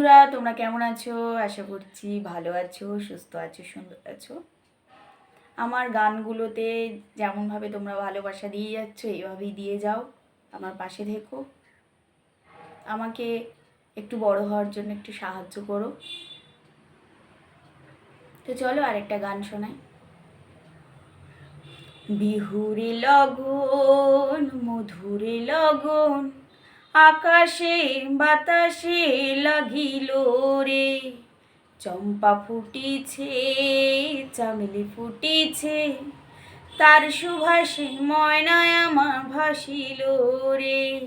বন্ধুরা, তোমরা কেমন আছো? আশা করছি ভালো আছো, সুস্থ আছো, সুন্দর আছো। আমার গানগুলোতে যেমনভাবে তোমরা ভালোবাসা দিয়ে যাচ্ছ, এইভাবেই দিয়ে যাও। আমার পাশে থেকো। আমাকে একটু বড় হওয়ার জন্য একটু সাহায্য করো। তো চলো আরেকটা গান শোনাই। বিহুরে লগন, মধুরে লগন আকাশে বাতাসে লাগিল রে। চম্পা ফুটিছে, চামেলি ফুটিছে, তার সুভাষে ময়নায় আমার ভাসিল রে।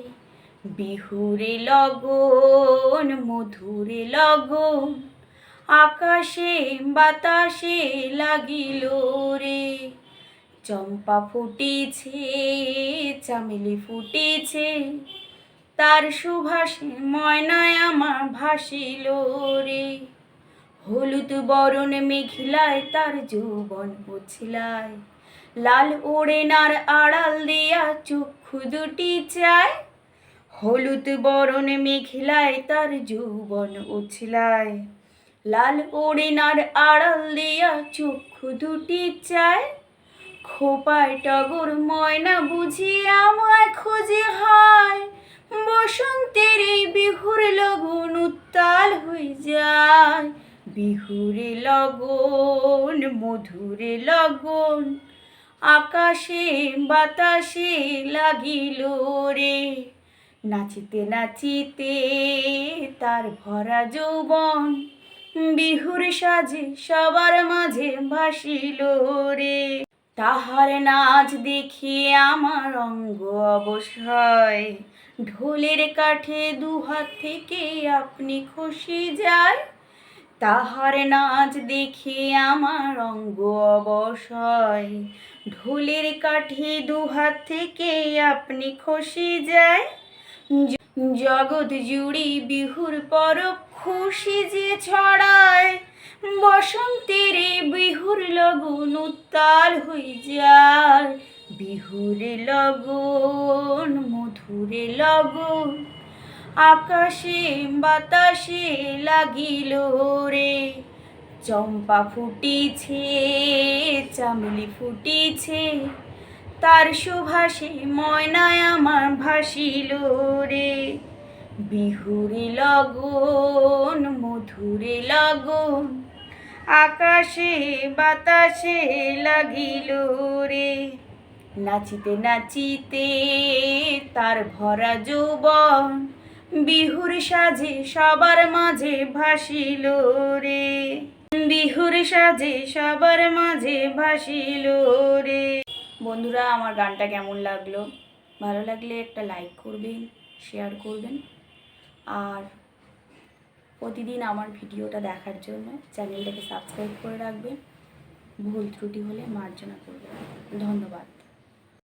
বিহুরে লগন, মধুরে লগন, আকাশে বাতাসে লাগিল রে। চম্পা ফুটিছে, চামেলি ফুটিছে তার সুভাষে ময়নায় আমার ভাসিল রে। হলুদ বরণ মেঘিলায় তার যৌবন পছিলায় লাল ওড়েনার আড়াল দিয়া চক্ষু দুটি চায়। হলুদ বরণ মেঘিলায় তার যৌবন উছলায় লাল ওড়েনার আড়াল দিয়া চক্ষু দুটি চায়। খোপায় টগর ময়না বুঝি আমায় খুঁজে হায়। বসন্তের এই বিহুর লগন উত্তাল হয়ে যায়। বিহুরে লগন, মধুরে লগন, আকাশে, বাতাসে লাগিল রে। নাচিতে নাচিতে তার ভরা যৌবন বিহুর সাজে সবার মাঝে ভাসিল রে। তাহার নাচ দেখিয়ে আমার অঙ্গ অবসয়। ঢোলের কাঠে দুহাত থেকে আপনি খুশি যায়। তাহার নাচ দেখে আমার অঙ্গ অবসয়। ঢোলের কাঠে দুহাত থেকে আপনি খুশি যায়। জগৎ জুড়ি বিহুর পরব খুশি যে ছড়ায়। বসন্তের বিহুর লগন উত্তাল হই যায় বিহুরে লগন, মধুরে লগন, আকাশে, বাতাসে লাগিল রে। চম্পা ফুটিছে, চামলি ফুটিছে, তার সুভাষে ময়নায় আমার ভাসিল রে। বিহুরে লগন, মধুরে লগন আকাশে বাতাসে লাগিল রে। নাচিতে নাচিতে তার ভরা যৌবন বিহুর সাজে সবার মাঝে ভাসিল রে। বিহুর সাজে সবার মাঝে ভাসিল রে। বন্ধুরা, আমার গানটা কেমন লাগল? ভালো লাগলে একটা লাইক করবেন শেয়ার করবেন। আর প্রতিদিন আমার ভিডিওটা দেখার জন্য চ্যানেলটাকে সাবস্ক্রাইব করে রাখবেন। ভুল ত্রুটি হলে মার্জনা করবেন। ধন্যবাদ।